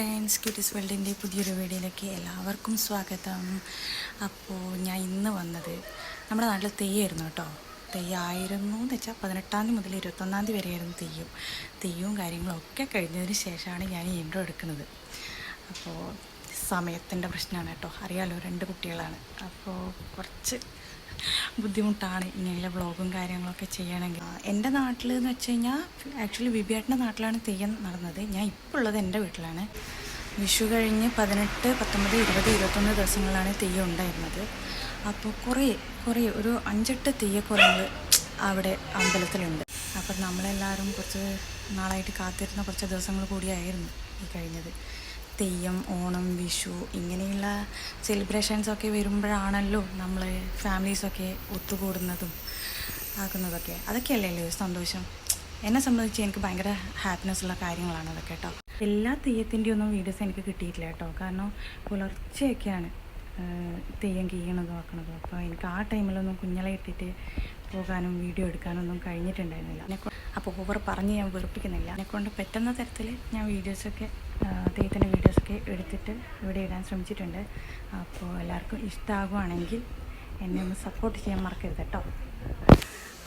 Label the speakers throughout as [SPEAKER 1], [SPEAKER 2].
[SPEAKER 1] Friends quotes വേൾഡിന്റെ പുതിയൊരു വീഡിയോയിലേക്ക് എല്ലാവർക്കും സ്വാഗതം. അപ്പോൾ ഞാൻ ഇന്ന് വന്നത് നമ്മുടെ നാട്ടിൽ തെയ്യമായിരുന്നു കേട്ടോ. തെയ്യമായിരുന്നു എന്ന് വെച്ചാൽ പതിനെട്ടാം തീയതി മുതൽ ഇരുപത്തൊന്നാം തീയതി വരെയായിരുന്നു തെയ്യം. തെയ്യവും കാര്യങ്ങളും ഒക്കെ കഴിഞ്ഞതിന് ശേഷമാണ് ഞാൻ ഈ ഇൻട്രോ എടുക്കുന്നത്. അപ്പോൾ സമയത്തിന്റെ പ്രശ്നമാണ് കേട്ടോ. അറിയാലോ രണ്ട് കുട്ടികളാണ്. അപ്പോൾ കുറച്ച് ബുദ്ധിമുട്ടാണ് ഇങ്ങനെയുള്ള വ്ളോഗും കാര്യങ്ങളൊക്കെ ചെയ്യണമെങ്കിൽ. എന്റെ നാട്ടിൽ എന്ന് വെച്ച് കഴിഞ്ഞാൽ ആക്ച്വലി ബിബിയേട്ടന്റെ നാട്ടിലാണ് തെയ്യം നടന്നത്. ഞാൻ ഇപ്പോൾ ഉള്ളത് എന്റെ വീട്ടിലാണ്. വിഷു കഴിഞ്ഞ് പതിനെട്ട് പത്തൊമ്പത് ഇരുപത് ഇരുപത്തൊന്ന് ദിവസങ്ങളിലാണ് തെയ്യം ഉണ്ടായിരുന്നത്. അപ്പോൾ കുറേ കുറേ ഒരു അഞ്ചെട്ട് തെയ്യക്കുറങ്ങൾ അവിടെ അമ്പലത്തിലുണ്ട്. അപ്പം നമ്മളെല്ലാവരും കുറച്ച് നാളായിട്ട് കാത്തിരുന്ന കുറച്ച് ദിവസങ്ങൾ കൂടിയായിരുന്നു ഈ കഴിഞ്ഞത്. തെയ്യം ഓണം വിഷു ഇങ്ങനെയുള്ള സെലിബ്രേഷൻസൊക്കെ വരുമ്പോഴാണല്ലോ നമ്മൾ ഫാമിലീസൊക്കെ ഒത്തുകൂടുന്നതും ആക്കുന്നതൊക്കെ. അതൊക്കെയല്ലേ അല്ലേ സന്തോഷം? എന്നെ സംബന്ധിച്ച് എനിക്ക് ഭയങ്കര ഹാപ്പിനെസ് ഉള്ള കാര്യങ്ങളാണ് അതൊക്കെ കേട്ടോ. എല്ലാ തെയ്യത്തിന്റെ ഒന്നും വീഡിയോസ് എനിക്ക് കിട്ടിയിട്ടില്ല കേട്ടോ. കാരണം പുലർച്ചെയൊക്കെയാണ് തെയ്യം കീയണതും ആക്കണതും. അപ്പോൾ എനിക്ക് ആ ടൈമിലൊന്നും കുഞ്ഞളെ ഇട്ടിട്ട് പോകാനും വീഡിയോ എടുക്കാനൊന്നും കഴിഞ്ഞിട്ടുണ്ടായിരുന്നില്ല. അപ്പോൾ ഓവർ പറഞ്ഞ് ഞാൻ വെറുപ്പിക്കുന്നില്ല. എന്നെക്കൊണ്ട് പറ്റുന്ന തരത്തിൽ ഞാൻ വീഡിയോസൊക്കെ തെയ്യത്തിന്റെ വീഡിയോസൊക്കെ എടുത്തിട്ട് ഇവിടെ ഇടാൻ ശ്രമിച്ചിട്ടുണ്ട്. അപ്പോൾ എല്ലാവർക്കും ഇഷ്ടമാകുവാണെങ്കിൽ എന്നെ ഒന്ന് സപ്പോർട്ട് ചെയ്യാൻ മറക്കരുത് കേട്ടോ.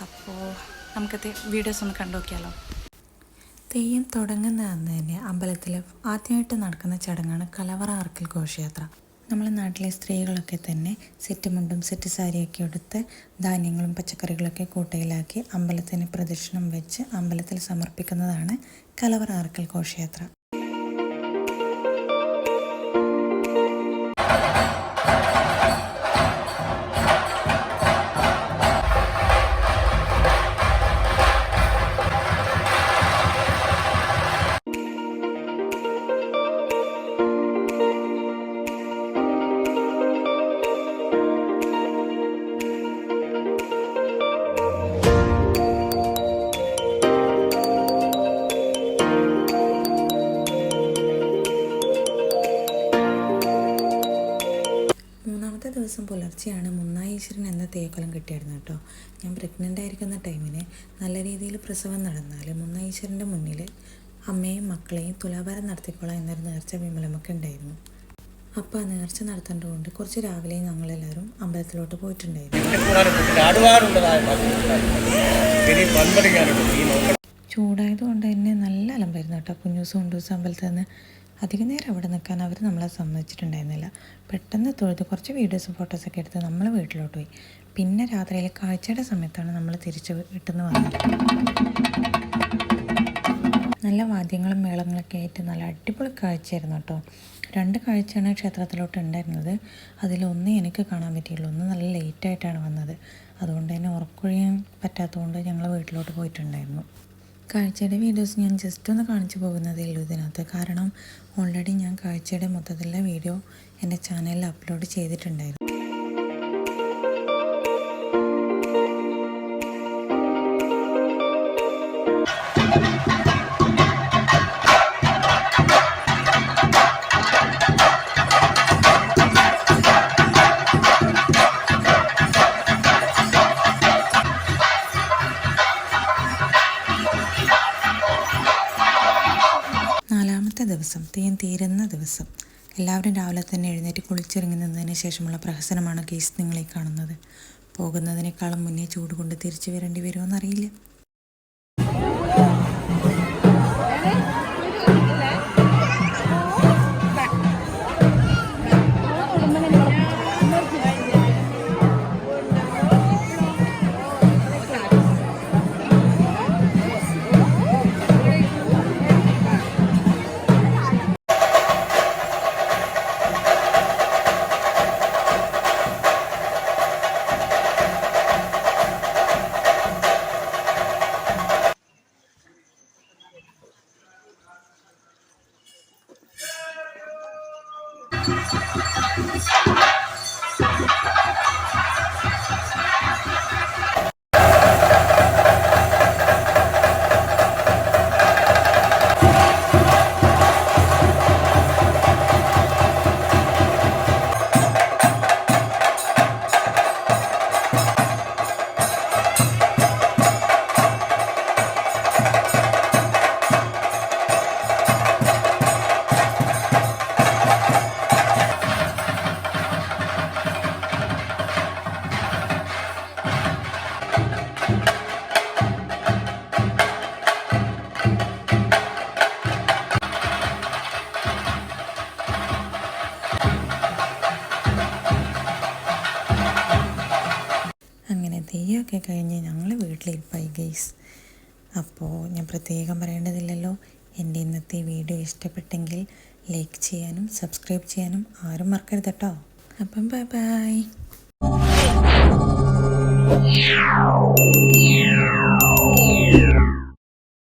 [SPEAKER 1] അപ്പോൾ നമുക്കത് വീഡിയോസ് ഒന്ന് കണ്ടു നോക്കിയാലോ. തെയ്യം തുടങ്ങുന്ന അന്ന് തന്നെ അമ്പലത്തിൽ ആദ്യമായിട്ട് നടക്കുന്ന ചടങ്ങാണ് കലവറ ആർക്കൽ ഘോഷയാത്ര. നമ്മളെ നാട്ടിലെ സ്ത്രീകളൊക്കെ തന്നെ സെറ്റ് മുണ്ടും സെറ്റ് സാരിയൊക്കെ എടുത്ത് ധാന്യങ്ങളും പച്ചക്കറികളൊക്കെ കൂട്ടയിലാക്കി അമ്പലത്തിന് പ്രദക്ഷിണം വെച്ച് അമ്പലത്തിൽ സമർപ്പിക്കുന്നതാണ് കലവറ ആർക്കൽ ഘോഷയാത്ര. ദിവസം പുലർച്ചെയാണ് മുന്നായീശ്വരൻ എന്ന തേക്കോലം കിട്ടിയിരുന്നത് കേട്ടോ. ഞാൻ പ്രഗ്നന്റ് ആയിരിക്കുന്ന ടൈമിന് നല്ല രീതിയിൽ പ്രസവം നടന്നാൽ മുന്നായീശ്വരന്റെ മുന്നിൽ അമ്മയും മക്കളെയും തുലാഭാരം നടത്തിക്കോളാം എന്നൊരു നേർച്ച വിമലമൊക്കെ ഉണ്ടായിരുന്നു. അപ്പോൾ ആ നേർച്ച നടത്തേണ്ടതുകൊണ്ട് കുറച്ച് രാവിലെ ഞങ്ങളെല്ലാവരും അമ്പലത്തിലോട്ട് പോയിട്ടുണ്ടായിരുന്നു. ചൂടായതുകൊണ്ട് തന്നെ നല്ല അലമ്പായിരുന്നു കേട്ടോ. കുഞ്ഞൂസ് കൊണ്ടൂസ് അമ്പലത്തിൽ നിന്ന് അധികം നേരം അവിടെ നിൽക്കാൻ അവർ നമ്മളെ സമ്മതിച്ചിട്ടുണ്ടായിരുന്നില്ല. പെട്ടെന്ന് തൊഴുത് കുറച്ച് വീഡിയോസും ഫോട്ടോസൊക്കെ എടുത്ത് നമ്മൾ വീട്ടിലോട്ട് പോയി. പിന്നെ രാത്രിയിലെ കാഴ്ചയുടെ സമയത്താണ് നമ്മൾ തിരിച്ച് വീട്ടിൽ നിന്ന് വന്നത്. നല്ല വാദ്യങ്ങളും മേളങ്ങളൊക്കെ ആയിട്ട് നല്ല അടിപൊളി കാഴ്ചയായിരുന്നു കേട്ടോ. രണ്ട് കാഴ്ചയാണ് ക്ഷേത്രത്തിലോട്ട് ഉണ്ടായിരുന്നത്. അതിലൊന്ന് എനിക്ക് കാണാൻ പറ്റിയുള്ളൂ ഒന്ന് നല്ല ലേറ്റായിട്ടാണ് വന്നത്. അതുകൊണ്ട് തന്നെ ഉറക്കൊഴിയാൻ പറ്റാത്തതുകൊണ്ട് ഞങ്ങൾ വീട്ടിലോട്ട് പോയിട്ടുണ്ടായിരുന്നു. കാഴ്ചയുടെ വീഡിയോസ് ഞാൻ ജസ്റ്റ് ഒന്ന് കാണിച്ചു പോകുന്നതേ ഉള്ളൂ ഇതിനകത്ത്. കാരണം ഓൾറെഡി ഞാൻ കാഴ്ചയുടെ മൊത്തത്തിലുള്ള വീഡിയോ എന്റെ ചാനലിൽ അപ്ലോഡ് ചെയ്തിട്ടുണ്ടായിരുന്നു. നാലാമത്തെ ദിവസം തെയ്യം തീരുന്ന ദിവസം. എല്ലാവരും രാവിലെ തന്നെ എഴുന്നേറ്റ് കുളിച്ചിറങ്ങി നിന്നതിന് ശേഷമുള്ള പ്രഹസനമാണ് കേസ് നിങ്ങളെ കാണുന്നത്. പോകുന്നതിനേക്കാളും മുന്നേ ചൂട് കൊണ്ട് തിരിച്ചു വരേണ്ടി വരുമോയെന്നറിയില്ല Thank you. തെയ്യമൊക്കെ കഴിഞ്ഞ് ഞങ്ങൾ വീട്ടിലിരിപ്പായി ഗെയ്സ് അപ്പോൾ ഞാൻ പ്രത്യേകം പറയേണ്ടതില്ലല്ലോ. എന്റെ ഇന്നത്തെ വീഡിയോ ഇഷ്ടപ്പെട്ടെങ്കിൽ ലൈക്ക് ചെയ്യാനും സബ്സ്ക്രൈബ് ചെയ്യാനും ആരും മറക്കരുത് കേട്ടോ. അപ്പം ബൈ ബൈ